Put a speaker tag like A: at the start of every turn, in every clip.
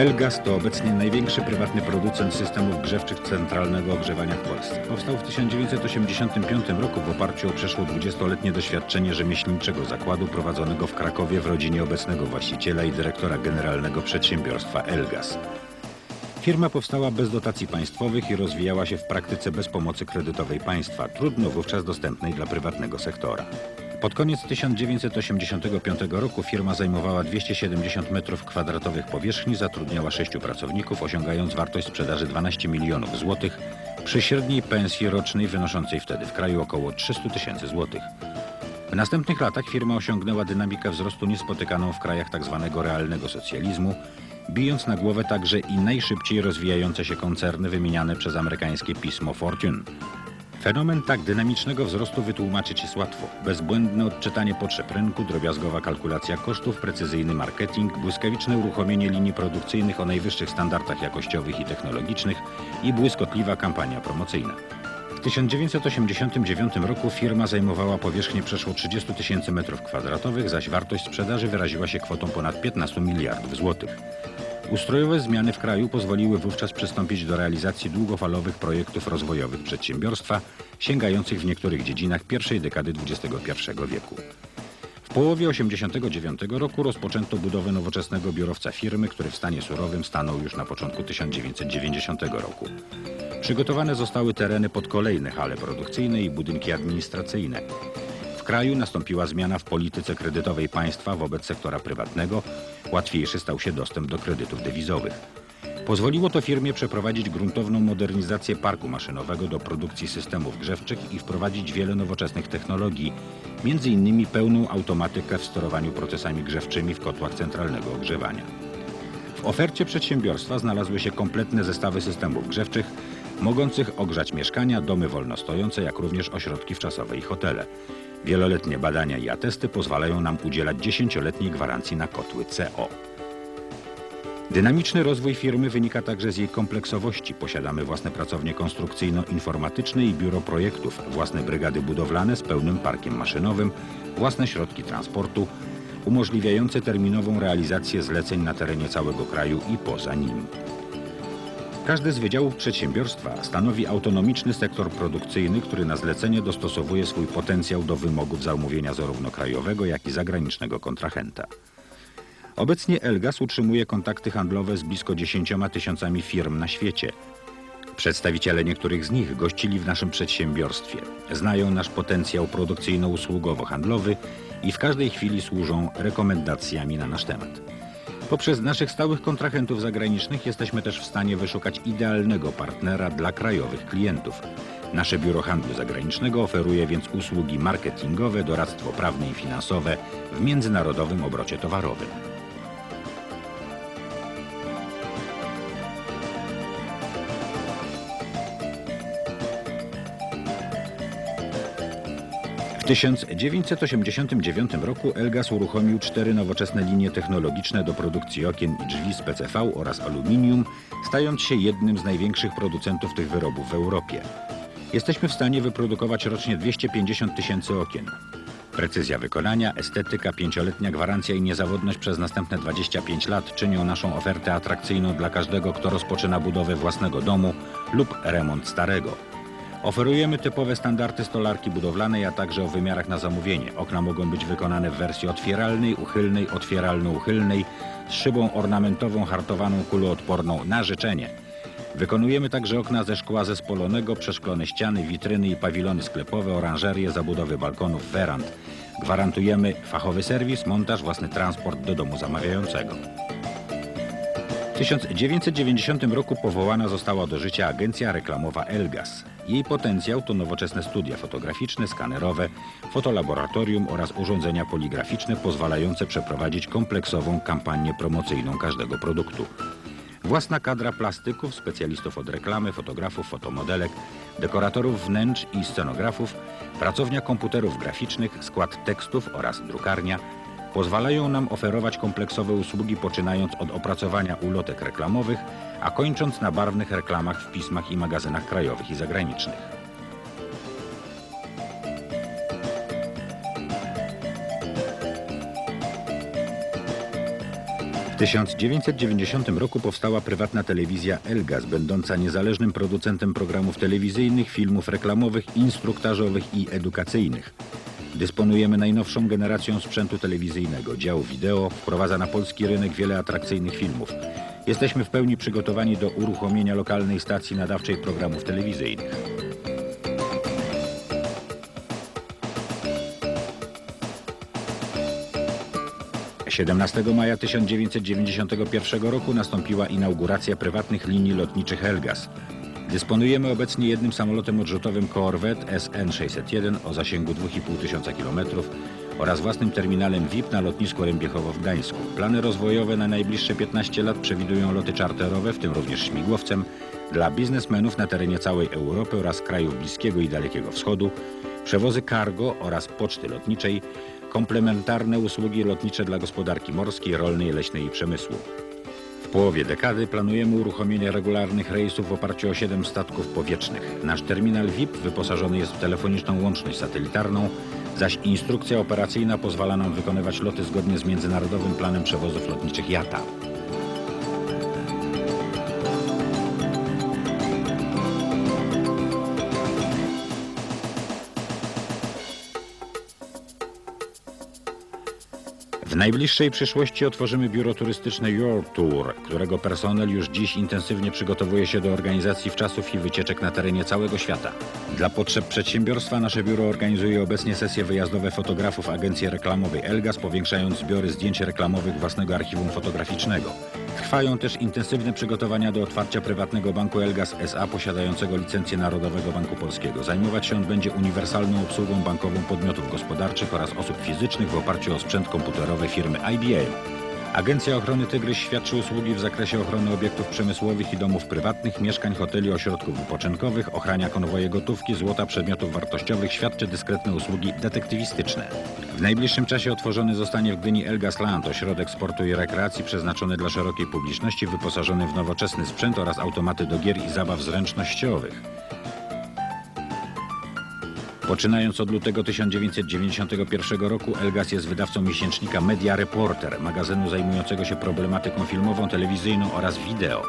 A: Elgas to obecnie największy prywatny producent systemów grzewczych centralnego ogrzewania w Polsce. Powstał w 1985 roku w oparciu o przeszło 20-letnie doświadczenie rzemieślniczego zakładu prowadzonego w Krakowie w rodzinie obecnego właściciela i dyrektora generalnego przedsiębiorstwa Elgas. Firma powstała bez dotacji państwowych i rozwijała się w praktyce bez pomocy kredytowej państwa, trudno wówczas dostępnej dla prywatnego sektora. Pod koniec 1985 roku firma zajmowała 270 metrów kwadratowych powierzchni, zatrudniała sześciu pracowników, osiągając wartość sprzedaży 12 milionów złotych przy średniej pensji rocznej wynoszącej wtedy w kraju około 300 tysięcy złotych. W następnych latach firma osiągnęła dynamikę wzrostu niespotykaną w krajach tzw. realnego socjalizmu, bijąc na głowę także i najszybciej rozwijające się koncerny wymieniane przez amerykańskie pismo Fortune. Fenomen tak dynamicznego wzrostu wytłumaczyć jest łatwo. Bezbłędne odczytanie potrzeb rynku, drobiazgowa kalkulacja kosztów, precyzyjny marketing, błyskawiczne uruchomienie linii produkcyjnych o najwyższych standardach jakościowych i technologicznych i błyskotliwa kampania promocyjna. W 1989 roku firma zajmowała powierzchnię przeszło 30 tysięcy metrów kwadratowych, zaś wartość sprzedaży wyraziła się kwotą ponad 15 miliardów złotych. Ustrojowe zmiany w kraju pozwoliły wówczas przystąpić do realizacji długofalowych projektów rozwojowych przedsiębiorstwa, sięgających w niektórych dziedzinach pierwszej dekady XXI wieku. W połowie 1989 roku rozpoczęto budowę nowoczesnego biurowca firmy, który w stanie surowym stanął już na początku 1990 roku. Przygotowane zostały tereny pod kolejne hale produkcyjne i budynki administracyjne. W kraju nastąpiła zmiana w polityce kredytowej państwa wobec sektora prywatnego. Łatwiejszy stał się dostęp do kredytów dewizowych. Pozwoliło to firmie przeprowadzić gruntowną modernizację parku maszynowego do produkcji systemów grzewczych i wprowadzić wiele nowoczesnych technologii, m.in. pełną automatykę w sterowaniu procesami grzewczymi w kotłach centralnego ogrzewania. W ofercie przedsiębiorstwa znalazły się kompletne zestawy systemów grzewczych, mogących ogrzać mieszkania, domy wolnostojące, jak również ośrodki wczasowe i hotele. Wieloletnie badania i atesty pozwalają nam udzielać dziesięcioletniej gwarancji na kotły CO. Dynamiczny rozwój firmy wynika także z jej kompleksowości. Posiadamy własne pracownie konstrukcyjno-informatyczne i biuro projektów, własne brygady budowlane z pełnym parkiem maszynowym, własne środki transportu, umożliwiające terminową realizację zleceń na terenie całego kraju i poza nim. Każdy z wydziałów przedsiębiorstwa stanowi autonomiczny sektor produkcyjny, który na zlecenie dostosowuje swój potencjał do wymogów zamówienia zarówno krajowego, jak i zagranicznego kontrahenta. Obecnie Elgas utrzymuje kontakty handlowe z blisko 10 tysiącami firm na świecie. Przedstawiciele niektórych z nich gościli w naszym przedsiębiorstwie, znają nasz potencjał produkcyjno-usługowo-handlowy i w każdej chwili służą rekomendacjami na nasz temat. Poprzez naszych stałych kontrahentów zagranicznych jesteśmy też w stanie wyszukać idealnego partnera dla krajowych klientów. Nasze biuro handlu zagranicznego oferuje więc usługi marketingowe, doradztwo prawne i finansowe w międzynarodowym obrocie towarowym. 1989 roku Elgas uruchomił cztery nowoczesne linie technologiczne do produkcji okien i drzwi z PCV oraz aluminium, stając się jednym z największych producentów tych wyrobów w Europie. Jesteśmy w stanie wyprodukować rocznie 250 tysięcy okien. Precyzja wykonania, estetyka, pięcioletnia gwarancja i niezawodność przez następne 25 lat czynią naszą ofertę atrakcyjną dla każdego, kto rozpoczyna budowę własnego domu lub remont starego. Oferujemy typowe standardy stolarki budowlanej, a także o wymiarach na zamówienie. Okna mogą być wykonane w wersji otwieralnej, uchylnej, otwieralno-uchylnej z szybą ornamentową hartowaną kuloodporną na życzenie. Wykonujemy także okna ze szkła zespolonego, przeszklone ściany, witryny i pawilony sklepowe, oranżerie, zabudowy balkonów, werand. Gwarantujemy fachowy serwis, montaż, własny transport do domu zamawiającego. W 1990 roku powołana została do życia agencja reklamowa Elgas. Jej potencjał to nowoczesne studia fotograficzne, skanerowe, fotolaboratorium oraz urządzenia poligraficzne pozwalające przeprowadzić kompleksową kampanię promocyjną każdego produktu. Własna kadra plastyków, specjalistów od reklamy, fotografów, fotomodelek, dekoratorów wnętrz i scenografów, pracownia komputerów graficznych, skład tekstów oraz drukarnia pozwalają nam oferować kompleksowe usługi poczynając od opracowania ulotek reklamowych, a kończąc na barwnych reklamach w pismach i magazynach krajowych i zagranicznych. W 1990 roku powstała prywatna telewizja Elgas, będąca niezależnym producentem programów telewizyjnych, filmów reklamowych, instruktażowych i edukacyjnych. Dysponujemy najnowszą generacją sprzętu telewizyjnego. Dział wideo wprowadza na polski rynek wiele atrakcyjnych filmów. Jesteśmy w pełni przygotowani do uruchomienia lokalnej stacji nadawczej programów telewizyjnych. – 17 maja 1991 roku nastąpiła inauguracja prywatnych linii lotniczych Elgas. Dysponujemy obecnie jednym samolotem odrzutowym Corvette SN-601 o zasięgu 2,5 tysiąca kilometrów oraz własnym terminalem VIP na lotnisku Rębiechowo w Gdańsku. Plany rozwojowe na najbliższe 15 lat przewidują loty czarterowe, w tym również śmigłowcem, dla biznesmenów na terenie całej Europy oraz krajów Bliskiego i Dalekiego Wschodu, przewozy cargo oraz poczty lotniczej, komplementarne usługi lotnicze dla gospodarki morskiej, rolnej, leśnej i przemysłu. Połowie dekady planujemy uruchomienie regularnych rejsów w oparciu o 7 statków powietrznych. Nasz terminal VIP wyposażony jest w telefoniczną łączność satelitarną, zaś instrukcja operacyjna pozwala nam wykonywać loty zgodnie z Międzynarodowym Planem Przewozów Lotniczych JATA. W najbliższej przyszłości otworzymy biuro turystyczne Your Tour, którego personel już dziś intensywnie przygotowuje się do organizacji wczasów i wycieczek na terenie całego świata. Dla potrzeb przedsiębiorstwa nasze biuro organizuje obecnie sesje wyjazdowe fotografów agencji reklamowej Elgas, powiększając zbiory zdjęć reklamowych własnego archiwum fotograficznego. Trwają też intensywne przygotowania do otwarcia prywatnego banku Elgas SA posiadającego licencję Narodowego Banku Polskiego. Zajmować się on będzie uniwersalną obsługą bankową podmiotów gospodarczych oraz osób fizycznych w oparciu o sprzęt komputerowy firmy IBM. Agencja Ochrony Tygrys świadczy usługi w zakresie ochrony obiektów przemysłowych i domów prywatnych, mieszkań, hoteli, ośrodków wypoczynkowych, ochrania konwoje gotówki, złota, przedmiotów wartościowych, świadczy dyskretne usługi detektywistyczne. W najbliższym czasie otworzony zostanie w Gdyni Elgas Land, ośrodek sportu i rekreacji przeznaczony dla szerokiej publiczności, wyposażony w nowoczesny sprzęt oraz automaty do gier i zabaw zręcznościowych. Poczynając od lutego 1991 roku Elgas jest wydawcą miesięcznika Media Reporter, magazynu zajmującego się problematyką filmową, telewizyjną oraz wideo.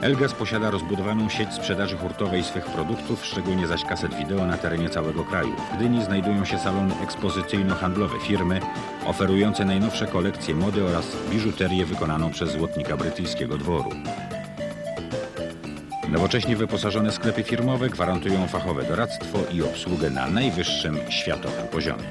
A: Elgas posiada rozbudowaną sieć sprzedaży hurtowej swych produktów, szczególnie zaś kaset wideo na terenie całego kraju. W Gdyni znajdują się salony ekspozycyjno-handlowe firmy oferujące najnowsze kolekcje mody oraz biżuterię wykonaną przez złotnika brytyjskiego dworu. Nowocześnie wyposażone sklepy firmowe gwarantują fachowe doradztwo i obsługę na najwyższym światowym poziomie.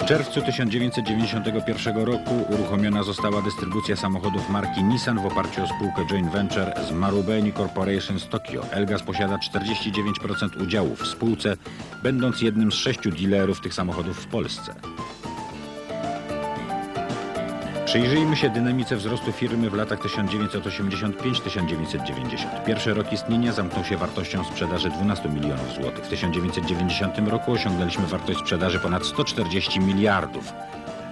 A: W czerwcu 1991 roku uruchomiona została dystrybucja samochodów marki Nissan w oparciu o spółkę joint venture z Marubeni Corporation z Tokio. Elgas posiada 49% udziałów w spółce, będąc jednym z sześciu dealerów tych samochodów w Polsce. Przyjrzyjmy się dynamice wzrostu firmy w latach 1985-1990. Pierwszy rok istnienia zamknął się wartością sprzedaży 12 milionów złotych. W 1990 roku osiągnęliśmy wartość sprzedaży ponad 140 miliardów.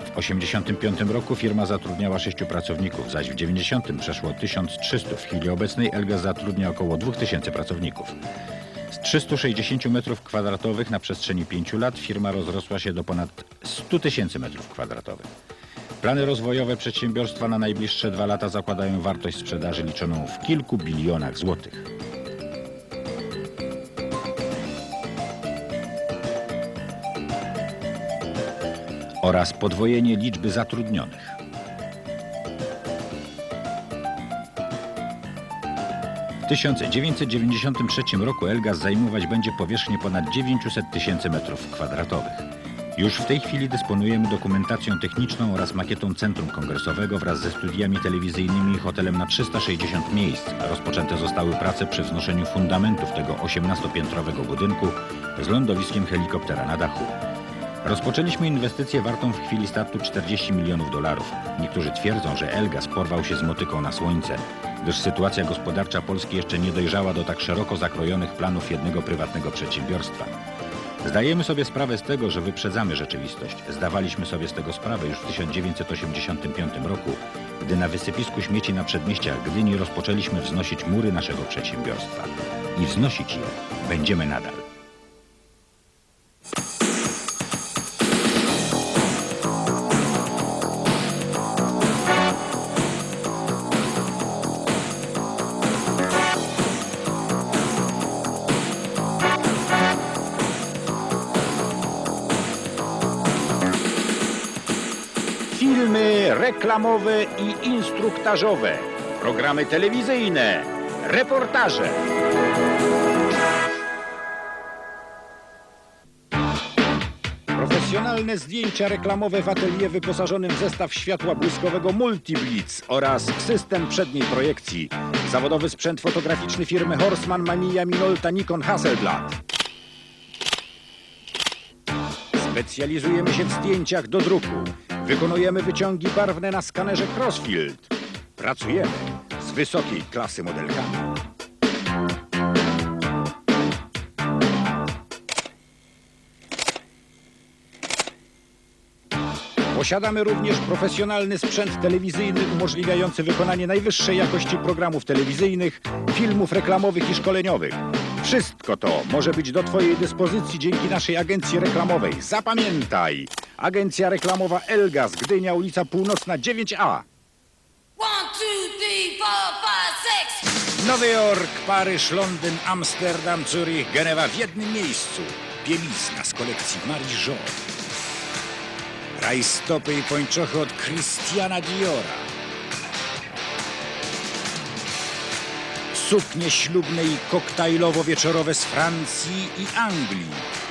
A: W 1985 roku firma zatrudniała 6 pracowników, zaś w 90 przeszło 1300. W chwili obecnej Elgas zatrudnia około 2000 pracowników. Z 360 metrów kwadratowych na przestrzeni 5 lat firma rozrosła się do ponad 100 tysięcy metrów kwadratowych. Plany rozwojowe przedsiębiorstwa na najbliższe dwa lata zakładają wartość sprzedaży liczoną w kilku bilionach złotych. Oraz podwojenie liczby zatrudnionych. W 1993 roku Elgas zajmować będzie powierzchnię ponad 900 tysięcy metrów kwadratowych. Już w tej chwili dysponujemy dokumentacją techniczną oraz makietą centrum kongresowego wraz ze studiami telewizyjnymi i hotelem na 360 miejsc. Rozpoczęte zostały prace przy wznoszeniu fundamentów tego 18-piętrowego budynku z lądowiskiem helikoptera na dachu. Rozpoczęliśmy inwestycję wartą w chwili startu 40 milionów dolarów. Niektórzy twierdzą, że Elgas porwał się z motyką na słońce, gdyż sytuacja gospodarcza Polski jeszcze nie dojrzała do tak szeroko zakrojonych planów jednego prywatnego przedsiębiorstwa. Zdajemy sobie sprawę z tego, że wyprzedzamy rzeczywistość. Zdawaliśmy sobie z tego sprawę już w 1985 roku, gdy na wysypisku śmieci na przedmieściach Gdyni rozpoczęliśmy wznosić mury naszego przedsiębiorstwa. I wznosić je będziemy nadal. Reklamowe i instruktażowe, programy telewizyjne, reportaże. Profesjonalne zdjęcia reklamowe w atelier wyposażonym w zestaw światła błyskowego Multiblitz oraz system przedniej projekcji. Zawodowy sprzęt fotograficzny firmy Horstman, Mamiya, Minolta, Nikon, Hasselblad. Specjalizujemy się w zdjęciach do druku. Wykonujemy wyciągi barwne na skanerze Crossfield. Pracujemy z wysokiej klasy modelkami. Posiadamy również profesjonalny sprzęt telewizyjny umożliwiający wykonanie najwyższej jakości programów telewizyjnych, filmów reklamowych i szkoleniowych. Wszystko to może być do Twojej dyspozycji dzięki naszej agencji reklamowej. Zapamiętaj! Agencja reklamowa Elgas, Gdynia, ulica Północna 9A.
B: One, two, three, four, five, six.
A: Nowy Jork, Paryż, Londyn, Amsterdam, Zurich, Genewa w jednym miejscu. Bielizna z kolekcji Marie Jo. Rajstopy i pończochy od Christiana Diora. Suknie ślubne i koktajlowo-wieczorowe z Francji i Anglii.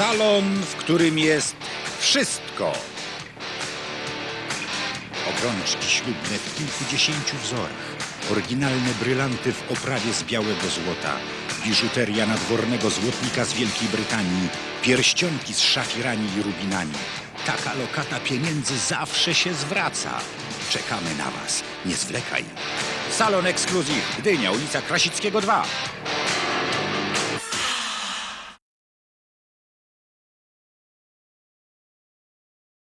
A: Salon, w którym jest wszystko. Obrączki ślubne w kilkudziesięciu wzorach. Oryginalne brylanty w oprawie z białego złota. Biżuteria nadwornego złotnika z Wielkiej Brytanii. Pierścionki z szafirami i rubinami. Taka lokata pieniędzy zawsze się zwraca. Czekamy na Was. Nie zwlekaj. Salon Ekskluzyw. Gdynia, ulica Krasickiego 2.